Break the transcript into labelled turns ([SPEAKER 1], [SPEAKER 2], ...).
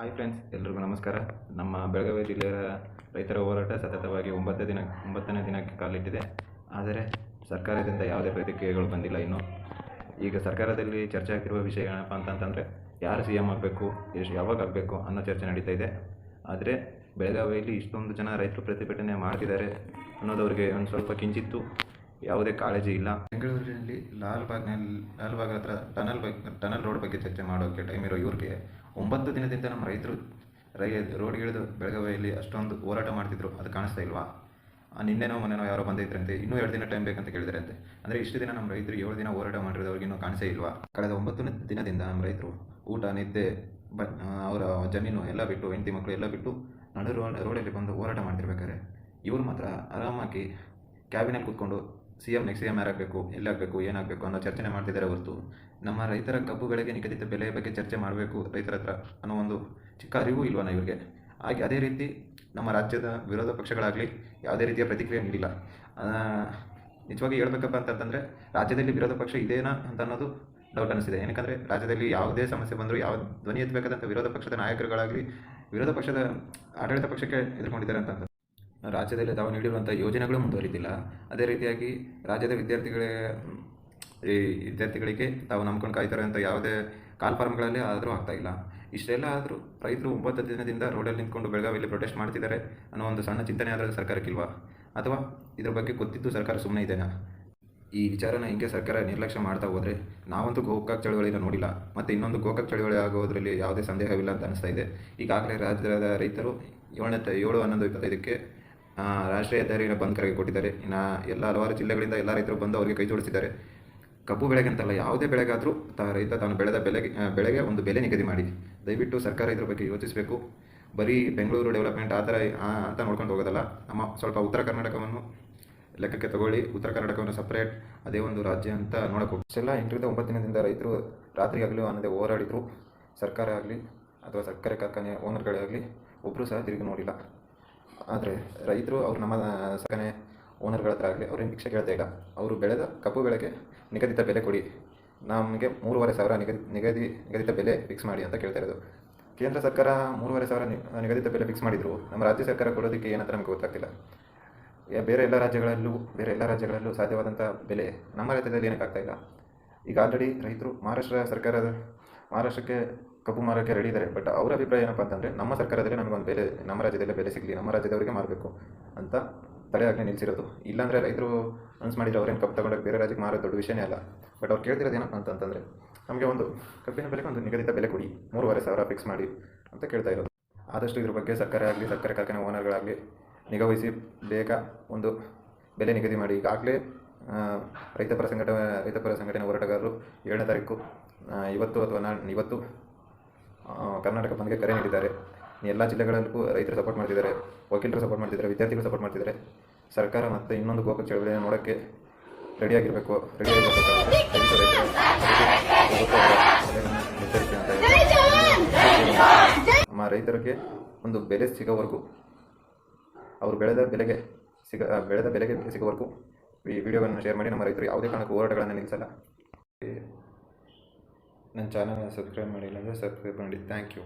[SPEAKER 1] Hi friends ಎಲ್ರಿಗೂ ನಮಸ್ಕಾರ. ನಮ್ಮ ಬೆಳಗಾವಿ ಜಿಲ್ಲೆಯ ರೈತರ ಹೋರಾಟ ಸತತವಾಗಿ ಒಂಬತ್ತು ದಿನ, ಒಂಬತ್ತನೇ ದಿನಕ್ಕೆ ಕಾಲಿಟ್ಟಿದೆ. ಆದರೆ ಸರ್ಕಾರದಿಂದ ಯಾವುದೇ ಪ್ರತಿಕ್ರಿಯೆಗಳು ಬಂದಿಲ್ಲ ಇನ್ನೂ. ಈಗ ಸರ್ಕಾರದಲ್ಲಿ ಚರ್ಚೆ ಆಗ್ತಿರುವ ವಿಷಯ ಏನಪ್ಪ ಅಂತಂತಂದರೆ, ಯಾರು ಸಿ ಎಂ ಆಗಬೇಕು, ಎಷ್ಟು, ಯಾವಾಗ ಆಗಬೇಕು ಅನ್ನೋ ಚರ್ಚೆ ನಡೀತಾ ಇದೆ. ಆದರೆ ಬೆಳಗಾವಿಯಲ್ಲಿ ಇಷ್ಟೊಂದು ಜನ ರೈತರು ಪ್ರತಿಭಟನೆ ಮಾಡ್ತಿದ್ದಾರೆ ಅನ್ನೋದವ್ರಿಗೆ ಒಂದು ಸ್ವಲ್ಪ ಕಿಂಚಿತ್ತು ಯಾವುದೇ ಕಾಳಜಿ ಇಲ್ಲ. ಬೆಂಗಳೂರಿನಲ್ಲಿ ಲಾಲ್ಬಾಗ್ನಲ್ಲಿ ಲಾಲ್ಬಾಗ್ ಹತ್ರ ಟನಲ್ ಬಗ್ಗೆ ಟನಲ್ ರೋಡ್ ಬಗ್ಗೆ ಚರ್ಚೆ ಮಾಡೋಕ್ಕೆ ಟೈಮ್ ಇರೋ ಇವ್ರಿಗೆ ಒಂಬತ್ತು ದಿನದಿಂದ ನಮ್ಮ ರೈತರು, ರೈ, ರೋಡ್ಗಿಳಿದು ಬೆಳಗಾವಿಯಲ್ಲಿ ಅಷ್ಟೊಂದು ಹೋರಾಟ ಮಾಡ್ತಿದ್ರು. ಅದು ಕಾಣಿಸ್ತಾ ಇಲ್ವಾ? ನಿನ್ನೆನೋ ಮೊನ್ನೆನೋ ಯಾರೋ ಬಂದಿದ್ರಂತೆ. ಇನ್ನೂ ಎರಡು ದಿನ ಟೈಮ್ ಬೇಕಂತ ಕೇಳಿದ್ರಂತೆ. ಅಂದರೆ ಇಷ್ಟು ದಿನ ನಮ್ಮ ರೈತರು ಏಳು ದಿನ ಹೋರಾಟ ಮಾಡಿರೋದು ಅವ್ರಿಗೆ ಇನ್ನೂ ಕಾಣಿಸೇ ಇಲ್ವಾ? ಕಳೆದ ಒಂಬತ್ತು ದಿನದಿಂದ ನಮ್ಮ ರೈತರು ಊಟ, ನಿದ್ದೆ, ಬ, ಅವರ ಜಮೀನು ಎಲ್ಲ ಬಿಟ್ಟು, ಹೆಂಡತಿ ಮಕ್ಕಳು ಎಲ್ಲ ಬಿಟ್ಟು ನಡು ರೋಡಲ್ಲಿ ಬಂದು ಹೋರಾಟ ಮಾಡ್ತಿರ್ಬೇಕಾದ್ರೆ ಇವರು ಮಾತ್ರ ಆರಾಮಾಗಿ ಕ್ಯಾಬಿನಲ್ಲಿ ಕೂತ್ಕೊಂಡು C M next C M ಯಾರಾಗಬೇಕು, ಎಲ್ಲಾಗಬೇಕು, ಏನಾಗಬೇಕು ಅನ್ನೋ ಚರ್ಚೆ ಮಾಡ್ತಿದ್ದಾರೆ ಹೊರತು. ನಮ್ಮ ರೈತರ ಕಬ್ಬುಗಳಿಗೆ ನಿಗದಿತ ಬೆಲೆಯ ಬಗ್ಗೆ ಚರ್ಚೆ ಮಾಡಬೇಕು ರೈತರ ಹತ್ರ ಅನ್ನೋ ಒಂದು ಚಿಕ್ಕ ಅರಿವು ಇಲ್ವನ ಇವರಿಗೆ? ಹಾಗೆ ಅದೇ ರೀತಿ ನಮ್ಮ ರಾಜ್ಯದ ವಿರೋಧ ಪಕ್ಷಗಳಾಗಲಿ ಯಾವುದೇ ರೀತಿಯ ಪ್ರತಿಕ್ರಿಯೆ ನೀಡಿಲ್ಲ. ನಿಜವಾಗಿ ಹೇಳ್ಬೇಕಪ್ಪ ಅಂತಂತಂದರೆ ರಾಜ್ಯದಲ್ಲಿ ವಿರೋಧ ಪಕ್ಷ ಇದೇನಾ ಅಂತ ಅನ್ನೋದು ಡೌಟ್ ಅನಿಸಿದೆ ಏನಕ್ಕಂದರೆ ರಾಜ್ಯದಲ್ಲಿ ಯಾವುದೇ ಸಮಸ್ಯೆ ಬಂದರೂ, ಯಾವ ಧ್ವನಿ ಎತ್ತಬೇಕಾದಂಥ ವಿರೋಧ ಪಕ್ಷದ ನಾಯಕರುಗಳಾಗಲಿ ವಿರೋಧ ಪಕ್ಷದ ಆಡಳಿತ ಪಕ್ಷಕ್ಕೆ ಎದುರ್ಕೊಂಡಿದ್ದಾರೆ ಅಂತ ರಾಜ್ಯದಲ್ಲಿ ತಾವು ನೀಡಿರುವಂಥ ಯೋಜನೆಗಳು ಮುಂದುವರಿದಿಲ್ಲ. ಅದೇ ರೀತಿಯಾಗಿ ರಾಜ್ಯದ ವಿದ್ಯಾರ್ಥಿಗಳೇ, ಈ ವಿದ್ಯಾರ್ಥಿಗಳಿಗೆ ತಾವು ನಂಬ್ಕೊಂಡು ಕಾಯ್ತಾರೆ ಅಂತ ಯಾವುದೇ ಕಾಲ್ಫಾರ್ಮ್ಗಳಲ್ಲಿ ಆದರೂ ಆಗ್ತಾ ಇಲ್ಲ. ಇಷ್ಟೆಲ್ಲ ಆದರೂ ರೈತರು ಒಂಬತ್ತು ದಿನದಿಂದ ರೋಡಲ್ಲಿ ನಿಂತ್ಕೊಂಡು ಬೆಳಗಾವಿಯಲ್ಲಿ ಪ್ರೊಟೆಸ್ಟ್ ಮಾಡ್ತಿದ್ದಾರೆ ಅನ್ನೋ ಒಂದು ಸಣ್ಣ ಚಿಂತನೆ ಆದರೆ ಸರ್ಕಾರಕ್ಕಿಲ್ವಾ? ಅಥವಾ ಇದ್ರ ಬಗ್ಗೆ ಗೊತ್ತಿದ್ದು ಸರ್ಕಾರ ಸುಮ್ಮನೆ ಇದೆಯಾ ಈ ವಿಚಾರನ ಹಿಂಗೆ ಸರ್ಕಾರ ನಿರ್ಲಕ್ಷ್ಯ ಮಾಡ್ತಾ ಹೋದರೆ ನಾವಂತೂ ಗೋಕಾಕ್ ಚಳವಳಿನ ನೋಡಿಲ್ಲ. ಮತ್ತು ಇನ್ನೊಂದು ಗೋಕಾಕ್ ಚಳುವಳಿ ಆಗೋದ್ರಲ್ಲಿ ಯಾವುದೇ ಸಂದೇಹವಿಲ್ಲ ಅಂತ ಅನಿಸ್ತಾ ಇದೆ. ಈಗಾಗಲೇ ರಾಜ್ಯದ ರೈತರು ಏಳನೇ, ಏಳು, ಹನ್ನೊಂದು, ಇಪ್ಪತ್ತೈದಕ್ಕೆ ರಾಷ್ಟ್ರೀಯ ಹೆದ್ದಾರಿಯನ್ನು ಬಂದ್ ಕರೆಗೆ ಕೊಟ್ಟಿದ್ದಾರೆ. ಇನ್ನು ಎಲ್ಲ ಹಲವಾರು ಜಿಲ್ಲೆಗಳಿಂದ ಎಲ್ಲ ರೈತರು ಬಂದು ಅವರಿಗೆ ಕೈ ಜೋಡಿಸಿದ್ದಾರೆ. ಕಬ್ಬು ಬೆಳೆಗೆ ಅಂತಲ್ಲ ಯಾವುದೇ ಬೆಳೆಗಾದರೂ ತ, ರೈತ ತಾನು ಬೆಳೆದ ಬೆಲೆಗೆ ಬೆಳೆಗೆ ಒಂದು ಬೆಲೆ ನಿಗದಿ ಮಾಡಿ. ದಯವಿಟ್ಟು ಸರ್ಕಾರ ಇದ್ರ ಬಗ್ಗೆ ಯೋಚಿಸಬೇಕು. ಬರೀ ಬೆಂಗಳೂರು ಡೆವಲಪ್ಮೆಂಟ್ ಆ ಥರ ಅಂತ ನೋಡ್ಕೊಂಡು ಹೋಗೋದಲ್ಲ. ನಮ್ಮ ಸ್ವಲ್ಪ ಉತ್ತರ ಕರ್ನಾಟಕವನ್ನು ಲೆಕ್ಕಕ್ಕೆ ತಗೊಳ್ಳಿ. ಉತ್ತರ ಕರ್ನಾಟಕವನ್ನು ಸಪ್ರೇಟ್ ಅದೇ ಒಂದು ರಾಜ್ಯ ಅಂತ ಹೋಗಿ ಇಷ್ಟೆಲ್ಲ ಎಂಟರಿಂದ ಒಂಬತ್ತು ದಿನದಿಂದ ರೈತರು ರಾತ್ರಿ ಆಗಲಿ ಅನ್ನೋದೇ ಹೋರಾಡಿದ್ರು ಸರ್ಕಾರ ಆಗಲಿ, ಅಥವಾ ಸಕ್ಕರೆ ಕಾರ್ಖಾನೆ ಓನರ್ಗಳೇ ಆಗಲಿ ಒಬ್ಬರು ಸಹ ತಿರುಗಿ ನೋಡಿಲ್ಲ. ಆದರೆ ರೈತರು ಅವ್ರು ನಮ್ಮ ಸಕ್ಕರೆ ಓನರ್ಗಳ ಹತ್ರ ಆಗಲಿ ಅವ್ರೇನು ಭಿಕ್ಷೆ ಕೇಳ್ತಾ ಇಲ್ಲ. ಅವರು ಬೆಳೆದ ಕಬ್ಬು ಬೆಳೆಗೆ ನಿಗದಿತ ಬೆಲೆ ಕೊಡಿ. ನಮಗೆ ಮೂರುವರೆ ಸಾವಿರ ನಿಗದಿ ನಿಗದಿ, ನಿಗದಿತ ಬೆಲೆ ಫಿಕ್ಸ್ ಮಾಡಿ ಅಂತ ಕೇಳ್ತಾ ಇರೋದು. ಕೇಂದ್ರ ಸರ್ಕಾರ ಮೂರುವರೆ ಸಾವಿರ ನಿಗದಿತ ಬೆಲೆ ಫಿಕ್ಸ್ ಮಾಡಿದರು. ನಮ್ಮ ರಾಜ್ಯ ಸರ್ಕಾರ ಕೊಡೋದಕ್ಕೆ ಏನಂತ ನಮಗೆ ಗೊತ್ತಾಗ್ತಿಲ್ಲ. ಬೇರೆ ಎಲ್ಲ ರಾಜ್ಯಗಳಲ್ಲೂ, ಬೇರೆ ಎಲ್ಲ ರಾಜ್ಯಗಳಲ್ಲೂ ಸಾಧ್ಯವಾದಂಥ ಬೆಲೆ ನಮ್ಮ ರಾಜ್ಯದಲ್ಲಿ ಏನಕ್ಕಾಗ್ತಾ ಇಲ್ಲ. ಈಗ ಆಲ್ರೆಡಿ ರೈತರು ಮಹಾರಾಷ್ಟ್ರ ಸರ್ಕಾರದ, ಮಹಾರಾಷ್ಟ್ರಕ್ಕೆ ಕಬ್ಬು ಮಾರೋಕ್ಕೆ ರೆಡಿ ಇದ್ದಾರೆ ಬಟ್ ಅವರ ಅಭಿಪ್ರಾಯ ಏನಪ್ಪ ಅಂತಂದರೆ, ನಮ್ಮ ಸರ್ಕಾರದಲ್ಲಿ ನಮಗೊಂದು ಬೆಲೆ, ನಮ್ಮ ರಾಜ್ಯದಲ್ಲೇ ಬೆಲೆ ಸಿಗಲಿ, ನಮ್ಮ ರಾಜ್ಯದವರಿಗೆ ಮಾರಬೇಕು ಅಂತ ತಡೆಯಾಗಲೇ ನಿಲ್ಲಿಸಿರೋದು ಇಲ್ಲಾಂದರೆ ರೈತರು ಅನ್ಸ್ ಮಾಡಿದ್ರೆ ಅವ್ರೇನು ಕಬ್ಬು ತಗೊಂಡೋಗಿ ಬೇರೆ ರಾಜ್ಯಕ್ಕೆ ಮಾರೋದು ದೊಡ್ಡ ವಿಷಯನೇ ಅಲ್ಲ. ಬಟ್ ಅವ್ರು ಕೇಳ್ತಿರೋದು ಏನಪ್ಪ ಅಂತಂದರೆ, ನಮಗೆ ಒಂದು ಕಬ್ಬಿನ ಬೆಲೆಗೆ ಒಂದು ನಿಗದಿತ ಬೆಲೆ ಕೊಡಿ. ಮೂರುವರೆ ಸಾವಿರ ಫಿಕ್ಸ್ ಮಾಡಿ ಅಂತ ಕೇಳ್ತಾ ಇರೋದು. ಆದಷ್ಟು ಇದ್ರ ಬಗ್ಗೆ ಸರ್ಕಾರ ಆಗಲಿ ಸಕ್ಕರೆ ಕಾರ್ಖಾನೆ ಓನರ್ಗಳಾಗಲಿ ನಿಗಾವಹಿಸಿ ಬೇಗ ಒಂದು ಬೆಲೆ ನಿಗದಿ ಮಾಡಿ. ಈಗಾಗಲೇ ರೈತಪರ ಸಂಘಟನೆ ರೈತಪರ ಸಂಘಟನೆ ಹೋರಾಟಗಾರರು ಏಳನೇ ತಾರೀಕು ಇವತ್ತು ಅಥವಾ ನಾ ಇವತ್ತು ಕರ್ನಾಟಕ ಬಂದ್ಗೆ ಕರೆ ನೀಡಿದ್ದಾರೆ. ಎಲ್ಲ ಜಿಲ್ಲೆಗಳಲ್ಲೂ ರೈತರು ಸಪೋರ್ಟ್ ಮಾಡ್ತಿದ್ದಾರೆ, ವಕೀಲರು ಸಪೋರ್ಟ್ ಮಾಡ್ತಿದ್ದಾರೆ, ವಿದ್ಯಾರ್ಥಿಗಳು ಸಪೋರ್ಟ್ ಮಾಡ್ತಿದ್ದಾರೆ. ಸರ್ಕಾರ ಮತ್ತು ಇನ್ನೊಂದು ಗೋಕಾಕ್ ಚಳವಳಿಯನ್ನು ನೋಡೋಕ್ಕೆ ರೆಡಿಯಾಗಿರಬೇಕು ರೆಡಿಯಾಗಿರಬೇಕು ನಮ್ಮ ರೈತರಿಗೆ ಒಂದು ಬೆಲೆ ಸಿಗೋವರೆಗೂ, ಅವರು ಬೆಳೆದ ಬೆಲೆಗೆ ಸಿಗ, ಬೆಳೆದ ಬೆಲೆಗೆ ಸಿಗೋವರೆಗೂ ಈ ವಿಡಿಯೋಗಳನ್ನು ಶೇರ್ ಮಾಡಿ ನಮ್ಮ ರೈತರು ಯಾವುದೇ ಕಾರಣಕ್ಕೂ ಹೋರಾಟಗಳನ್ನು ನಿಲ್ಲಿಸಲ್ಲ. ನನ್ನ ಚಾನಲ್ನ ಸಬ್ಸ್ಕ್ರೈಬ್ ಮಾಡಿಲ್ಲ ಅಂದರೆ ಸಬ್ಸ್ಕ್ರೈಬ್ ಮಾಡಿ. Thank you